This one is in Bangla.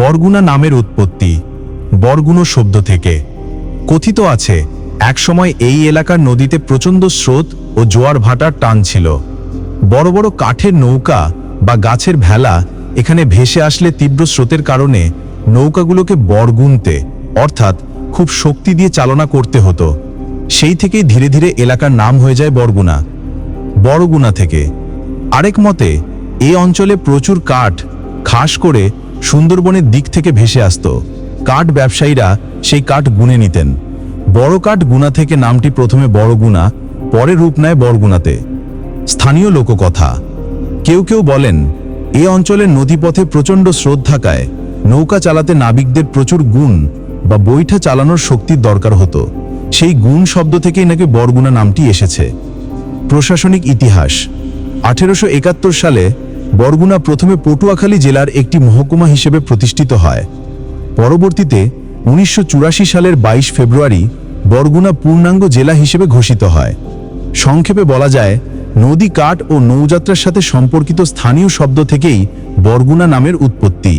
বরগুনা নামের উৎপত্তি, বরগুনো শব্দ থেকে। কথিত আছে, একসময় এই এলাকার নদীতে প্রচণ্ড স্রোত ও জোয়ার ভাটার টান ছিল। বড় বড় কাঠের নৌকা বা গাছের ভেলা এখানে ভেসে আসলে তীব্র স্রোতের কারণে নৌকাগুলোকে বরগুনতে অর্থাৎ খুব শক্তি দিয়ে চালনা করতে হতো। সেই থেকেই ধীরে ধীরে এলাকার নাম হয়ে যায় বরগুনা। বড়গুনা থেকে। আরেক মতে, এ অঞ্চলে প্রচুর কাঠ, খাস করে সুন্দরবনের দিক থেকে ভেসে আসতো। কাঠ ব্যবসায়ীরা সেই কাঠ গুনে নিতেন। বড় কাঠ গুনা থেকে নামটি প্রথমে বড়গুনা পরে রূপ নেয় বরগুনাতে স্থানীয় লোককথা। কেউ কেউ বলেন, এ অঞ্চলের নদীপথে প্রচণ্ড স্রোত থাকায় নৌকা চালাতে নাবিকদের প্রচুর গুণ বা বৈঠা চালানোর শক্তির দরকার হতো। সেই গুণ শব্দ থেকেই নাকি বরগুনা নামটি এসেছে। প্রশাসনিক ইতিহাস। আঠেরোশো একাত্তর সালে বরগুনা প্রথমে পটুয়াখালী জেলার একটি মহকুমা হিসেবে প্রতিষ্ঠিত হয়। পরবর্তীতে উনিশশো চুরাশি সালের ২২ ফেব্রুয়ারি বরগুনা পূর্ণাঙ্গ জেলা হিসেবে ঘোষিত হয়। সংক্ষেপে বলা যায়, নদী কাঠ ও নৌযাত্রার সাথে সম্পর্কিত স্থানীয় শব্দ থেকেই বরগুনা নামের উৎপত্তি।